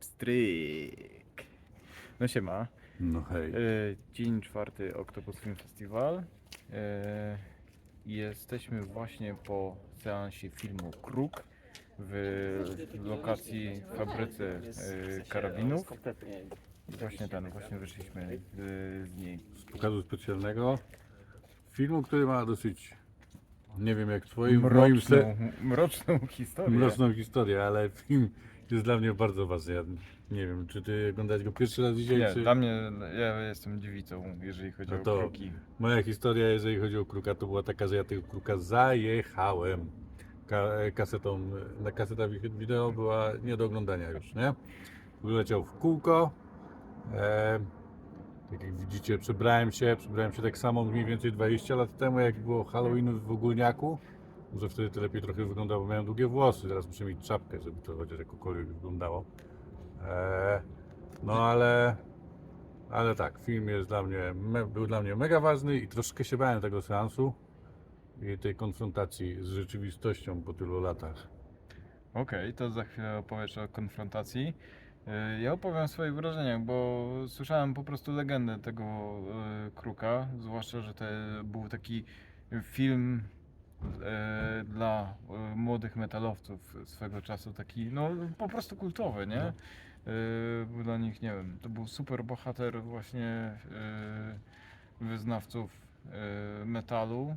Pstryk. No siema. No hej. E, Dzień czwarty Octopus Film Festival. E, Jesteśmy właśnie po seansie filmu Kruk w lokacji w fabryce e, karabinów. Właśnie ten, właśnie wyszliśmy z, niej. Z pokazu specjalnego filmu, który ma dosyć, nie wiem jak twoim, w moim Mroczną, se, mroczną historię. mroczną historię, ale film jest dla mnie bardzo ważny. Ja nie wiem, czy ty oglądałeś go pierwszy raz dzisiaj, Nie, czy... dla mnie, ja jestem dziewicą, jeżeli chodzi No o to- kruki. Moja historia, jeżeli chodzi o kruka, to była taka, że ja tego kruka zajechałem. Ka kasetą, na kasetach wideo była nie do oglądania już, nie? Wyleciał w kółko. E, tak jak widzicie, przebrałem się, przebrałem się tak samo mniej więcej 20 lat temu, jak było Halloween w Ogólniaku. Może wtedy to lepiej trochę wyglądało, bo miałem długie włosy, teraz muszę mieć czapkę, żeby to chociaż jakokolwiek wyglądało. E, no ale ale tak, film jest dla mnie, me, był dla mnie mega ważny i troszkę się bałem tego seansu i tej konfrontacji z rzeczywistością po tylu latach. Okej, to za chwilę opowiesz o konfrontacji. Y, Ja opowiem swoje wrażenia, bo słyszałem po prostu legendę tego y, kruka, zwłaszcza, że to był taki film dla y, młodych metalowców swego czasu, taki no po prostu kultowy, nie? No. Był dla nich, nie wiem, to był super bohater właśnie wyznawców metalu.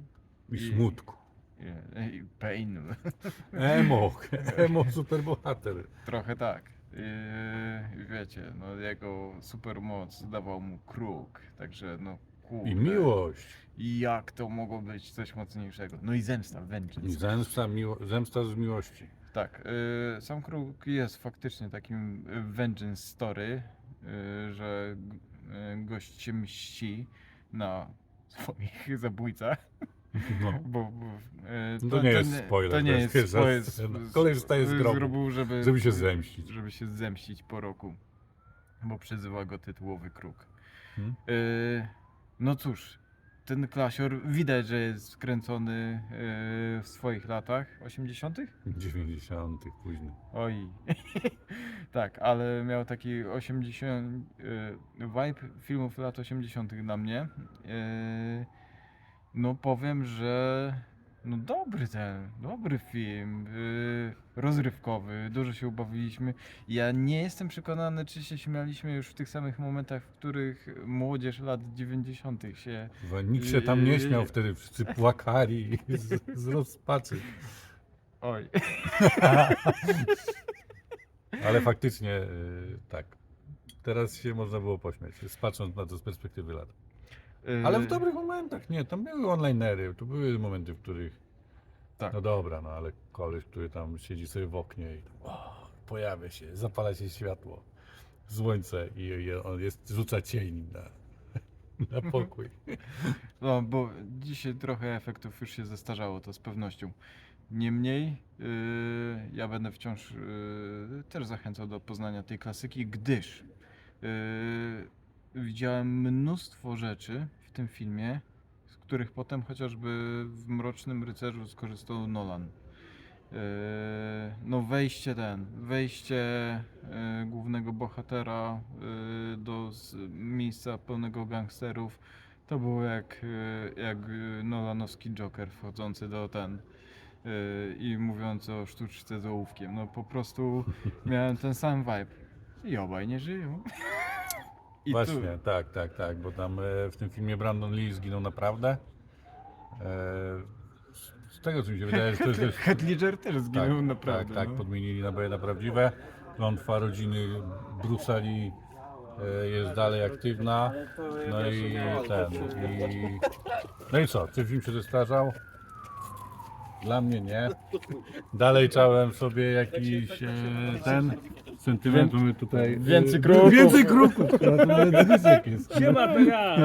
I I- smutku. i- i Pain. Emo, emo superbohater. Trochę tak. Yy, wiecie, no jego supermoc dawał mu kruk, także no kurde. I miłość. I jak to mogło być coś mocniejszego? No i zemsta, I vengeance. zemsta, miło, zemsta z miłości. Tak, yy, sam kruk jest faktycznie takim y, vengeance story, yy, że gość się mści na swoich zabójcach. No. Bo, bo, yy, To nie jest spoiler, To nie to jest spoiler. scena. Koleś wstaje z grobu, Zrobił, żeby, żeby się zemścić. żeby się zemścić po roku, bo przyzywa go tytułowy kruk. Hmm? Yy, no cóż, ten klasior widać, że jest skręcony yy, w swoich latach 80. 90. później. Oj. tak, ale miał taki 80 yy, vibe filmów lat 80. dla mnie. Yy, no powiem, że no dobry ten, dobry film, yy, rozrywkowy, dużo się ubawiliśmy. Ja nie jestem przekonany, czy się śmialiśmy już w tych samych momentach, w których młodzież lat 90. się Chyba Nikt się tam nie śmiał wtedy, wszyscy płakali z, z rozpaczy. Oj. Ale faktycznie y, tak. Teraz się można było pośmiać, patrząc na to z perspektywy lat. Ale w Yy, dobrych momentach, nie, tam były onlinery, tu były momenty, w których, Tak. no dobra, no ale koleś, który tam siedzi sobie w oknie i tam, o, pojawia się, zapala się światło, słońce i, i on jest, rzuca cień na, na pokój. No, bo dzisiaj trochę efektów już się zestarzało, to z pewnością. Niemniej yy, ja będę wciąż yy, też zachęcał do poznania tej klasyki, gdyż yy, widziałem mnóstwo rzeczy w tym filmie, z których potem chociażby w Mrocznym Rycerzu skorzystał Nolan. Yy, no wejście ten, wejście yy, głównego bohatera yy, do miejsca pełnego gangsterów, to było jak, jak Nolanowski Joker wchodzący do ten i mówiący o sztuczce z ołówkiem. No po prostu miałem ten sam vibe. I obaj nie żyją. I Właśnie, Tu, tak, tak, tak, bo tam e, w tym filmie Brandon Lee zginął naprawdę. E, z- tego co mi się wydaje, że to jest... Heath- Ledger też zginął naprawdę. Tak, tak, no. podmienili na boje na prawdziwe. Klątwa rodziny Bruce'a Lee e, jest dalej aktywna. No i ten. I... No i co? Czy film się zestarzał? Dla mnie nie. Dalej czałem sobie jakiś e, ten sentyment. Mamy tutaj. e, Więcej kruków. Więcej kruków. tu nawet jest. Siema, to ja!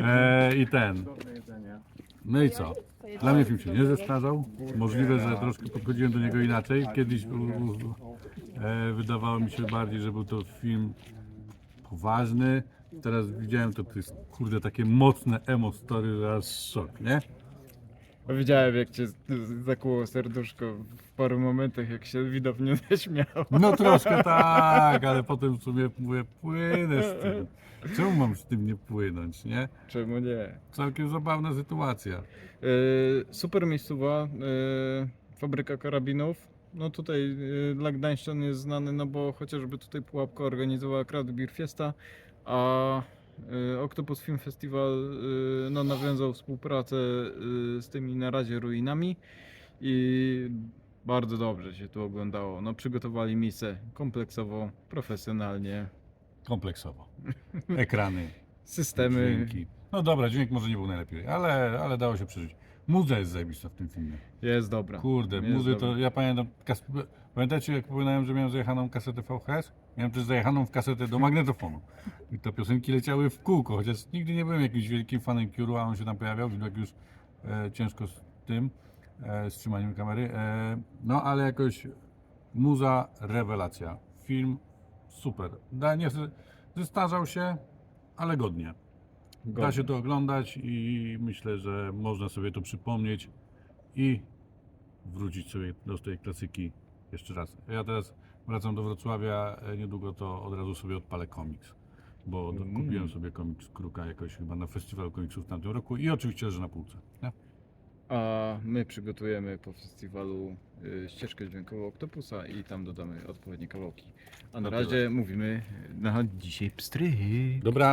E, I ten. No i co? Dla mnie film się nie zestarzał. Możliwe, że troszkę podchodziłem do niego inaczej. Kiedyś u, u, e, wydawało mi się bardziej, że był to film poważny. Teraz widziałem to, to jest kurde takie mocne emo story, że aż szok, nie? Widziałem jak cię zakłuło serduszko w paru momentach, jak się widownie zaśmiał. No troszkę tak, ale potem w sumie mówię, płynę z tym. Czemu mam z tym nie płynąć, nie? Czemu nie? Całkiem zabawna sytuacja. E, super miejscowa, e, fabryka karabinów. No tutaj e, dla Gdańszczan jest znany, no bo chociażby tutaj Pułapka organizowała Beer Fiesta, a Octopus Film Festival e, no, nawiązał współpracę e, z tymi na razie ruinami i bardzo dobrze się tu oglądało. No przygotowali miejsce kompleksowo, profesjonalnie, Kompleksowo. Ekrany, systemy. dźwięki. No dobra, dźwięk może nie był najlepiej, ale, ale dało się przeżyć. Muza jest zajebista w tym filmie. Jest dobra. Kurde, Jest muzy dobra. to ja pamiętam. Kas... Pamiętacie jak powiedziałem, że miałem zajechaną kasetę VHS? Miałem też zajechaną w kasetę do magnetofonu. I to piosenki leciały w kółko, chociaż nigdy nie byłem jakimś wielkim fanem Cure'u, a on się tam pojawiał, widok już e, ciężko z tym, e, z trzymaniem kamery. E, no ale jakoś muza, rewelacja. Film super. Da, nie zestarzał się, ale godnie. Da się to oglądać i myślę, że można sobie to przypomnieć i wrócić sobie do tej klasyki jeszcze raz. Ja teraz wracam do Wrocławia, e, niedługo to od razu sobie odpalę komiks, bo Mm. kupiłem sobie komiks Kruka jakoś chyba na festiwalu komiksów w tamtym roku i oczywiście leży na półce. Nie? A my przygotujemy po festiwalu y, ścieżkę dźwiękową Octopusa i tam dodamy odpowiednie kawałki. A na No razie mówimy na dzisiaj pstry. Dobra,